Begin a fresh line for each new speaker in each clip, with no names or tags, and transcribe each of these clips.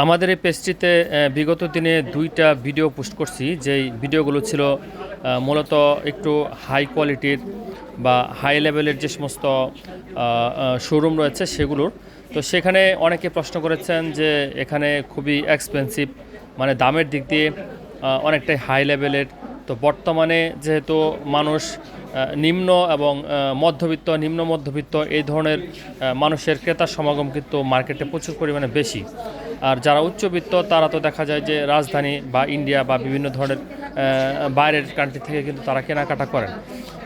আমাদের এই পেজটিতে বিগত দিনে দুইটা ভিডিও পোস্ট করছি। যেই ভিডিওগুলো ছিল মূলত একটু হাই কোয়ালিটির বা হাই লেভেলের যে সমস্ত শোরুম রয়েছে সেগুলোর। তো সেখানে অনেকে প্রশ্ন করেছেন যে এখানে খুবই এক্সপেন্সিভ মানে দামের দিক দিয়ে অনেকটাই হাই লেভেলের তো বর্তমানে যেহেতু মানুষ নিম্ন এবং মধ্যবিত্ত, নিম্ন মধ্যবিত্ত এই ধরনের মানুষের ক্রেতার সমাগম কিন্তু মার্কেটে প্রচুর পরিমাণে বেশি। আর যারা উচ্চবিত্ত, তারা তো দেখা যায় যে রাজধানী বা ইন্ডিয়া বা বিভিন্ন ধরনের বাইরের কান্ট্রি থেকে কিন্তু তারা কেনাকাটা করেন।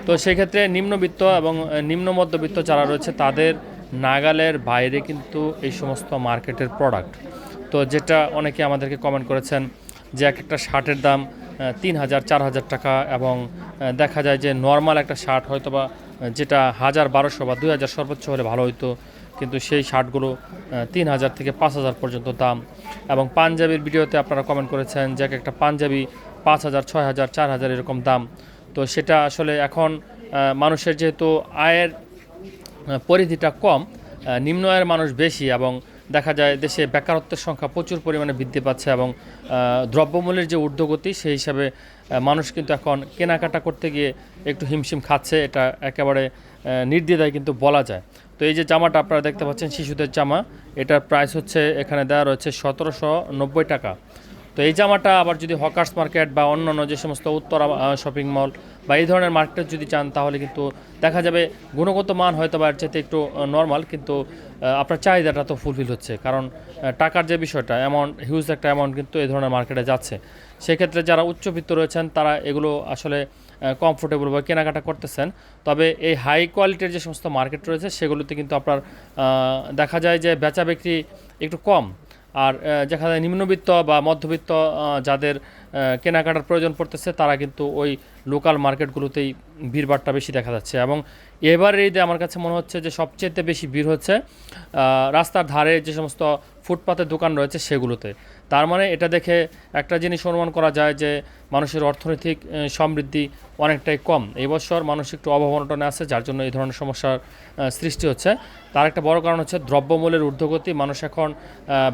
তো সেক্ষেত্রে নিম্নবিত্ত এবং নিম্ন মধ্যবিত্ত যারা রয়েছে, তাদের নাগালের বাইরে কিন্তু এই সমস্ত মার্কেটের প্রোডাক্ট তো যেটা অনেকে আমাদেরকে কমেন্ট করেছেন যে এক একটা শার্টের দাম তিন হাজার, চার হাজার টাকা এবং দেখা যায় যে নর্মাল একটা শার্ট হয়তো বা যেটা হাজার বারোশো বা দুই হাজার সর্বোচ্চ হলে ভালো হতো কিন্তু সেই শার্টগুলো তিন হাজার থেকে পাঁচ হাজার পর্যন্ত দাম। এবং পাঞ্জাবির ভিডিওতে আপনারা কমেন্ট করেছেন যে একটা পাঞ্জাবি পাঁচ হাজার, ছয় হাজার, চার হাজার এরকম দাম। তো সেটা আসলে এখন মানুষের যেহেতু আয়ের পরিধিটা কম নিম্ন আয়ের মানুষ বেশি এবং দেখা যায় দেশে বেকারত্বের সংখ্যা প্রচুর পরিমাণে বৃদ্ধি পাচ্ছে এবং দ্রব্যমূল্যের যে ঊর্ধ্বগতি সেই হিসাবে মানুষ কিন্তু এখন কেনাকাটা করতে গিয়ে একটু হিমশিম খাচ্ছে, এটা একেবারে নির্দ্বিধায় কিন্তু বলা যায়। তো এই যে জামাটা আপনারা দেখতে পাচ্ছেন, শিশুদের জামা, এটার প্রাইস হচ্ছে এখানে দেওয়া রয়েছে সতেরোশো নব্বই টাকা। তো এই জামাটা আবার যদি হকার্স মার্কেট বা অন্যান্য যে সমস্ত উত্তরা শপিং মল বা এই ধরনের মার্কেটে যদি চান, তাহলে কিন্তু দেখা যাবে গুণগত মান হয়তো বা চাইতে একটু নর্মাল কিন্তু আপনার চাহিদাটা তো ফুলফিল হচ্ছে। কারণ টাকার যে বিষয়টা অ্যামাউন্ট হিউজ একটা অ্যামাউন্ট কিন্তু এই ধরনের মার্কেটে যাচ্ছে। সেক্ষেত্রে যারা উচ্চবিত্ত রয়েছেন, তারা এগুলো আসলে কমফোর্টেবল বা কেনাকাটা করতেছেন। তবে এই হাই কোয়ালিটির যে সমস্ত মার্কেট রয়েছে, সেগুলোতে কিন্তু আপনার দেখা যায় যে বেচা বিক্রি একটু কম। আর যেখানে নিম্নবিত্ত বা মধ্যবিত্ত যাদের কেনাকাটার প্রয়োজন পড়তেছে, তারা কিন্তু ওই লোকাল মার্কেটগুলোতেই ভিড়ভাড়টা বেশি দেখা যাচ্ছে। এবং এবারের ঈদে আমার কাছে মনে হচ্ছে যে সবচেয়ে বেশি ভিড় হচ্ছে রাস্তার ধারে যে সমস্ত ফুটপাতের দোকান রয়েছে সেগুলোতে। তার মানে এটা দেখে একটা জিনিস অনুমান করা যায় যে মানুষের অর্থনৈতিক সমৃদ্ধি অনেকটাই কম। এই বছর মানুষ একটু অভাবনটনে আছে, যার জন্য এই ধরনের সমস্যার সৃষ্টি হচ্ছে। তার একটা বড় কারণ হচ্ছে দ্রব্যমূল্যের ঊর্ধ্বগতি। মানুষ এখন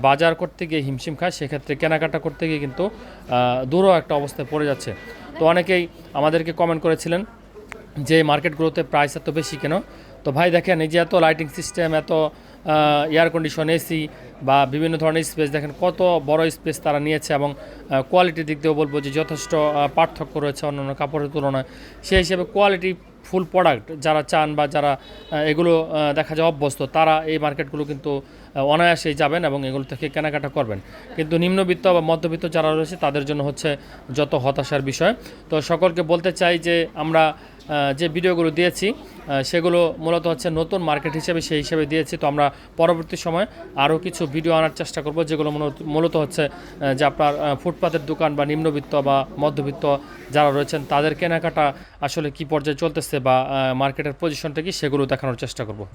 বাজার করতে গিয়ে হিমশিম খায়, সেক্ষেত্রে কেনাকাটা করতে গিয়ে কিন্তু দূরও একটা অবস্থায় পড়ে যাচ্ছে। তো অনেকেই আমাদেরকে কমেন্ট করেছিলেন যে মার্কেট গ্রোথে প্রাইস এত বেশি কেন? তো ভাই দেখেন, এই যে এত লাইটিং সিস্টেম এত এয়ার কন্ডিশন এসি বা বিভিন্ন ধরনের স্পেস দেখেন কত বড় স্পেস তারা নিয়েছে এবং কোয়ালিটির দিক দিয়েও বলব যে যথেষ্ট পার্থক্য রয়েছে অন্যান্য কাপড়ের তুলনায়। সেই হিসেবে কোয়ালিটি ফুল প্রোডাক্ট যারা চান বা যারা এগুলো দেখা যায় অভ্যস্ত, তারা এই মার্কেটগুলো কিন্তু অনায়াসেই যাবেন এবং এগুলো থেকে কেনাকাটা করবেন। কিন্তু নিম্নবিত্ত বা মধ্যবিত্ত যারা রয়েছে, তাদের জন্য হচ্ছে যত হতাশার বিষয়। তো সকলকে বলতে চাই যে আমরা যে ভিডিওগুলো দিয়েছি সেগুলো মূলত হচ্ছে নতুন মার্কেট হিসেবে সেই হিসেবে দিয়েছি। তো আমরা পরবর্তী সময় আরও কিছু ভিডিও আনার চেষ্টা করব, যেগুলো মূলত- হচ্ছে যে আপনার ফুটপাতের দোকান বা নিম্নবিত্ত বা মধ্যবিত্ত যারা রয়েছেন, তাদের কেনাকাটা আসলে কি পর্যায়ে চলতেছে বা মার্কেটের পজিশনটা কি সেগুলো দেখানোর চেষ্টা করব।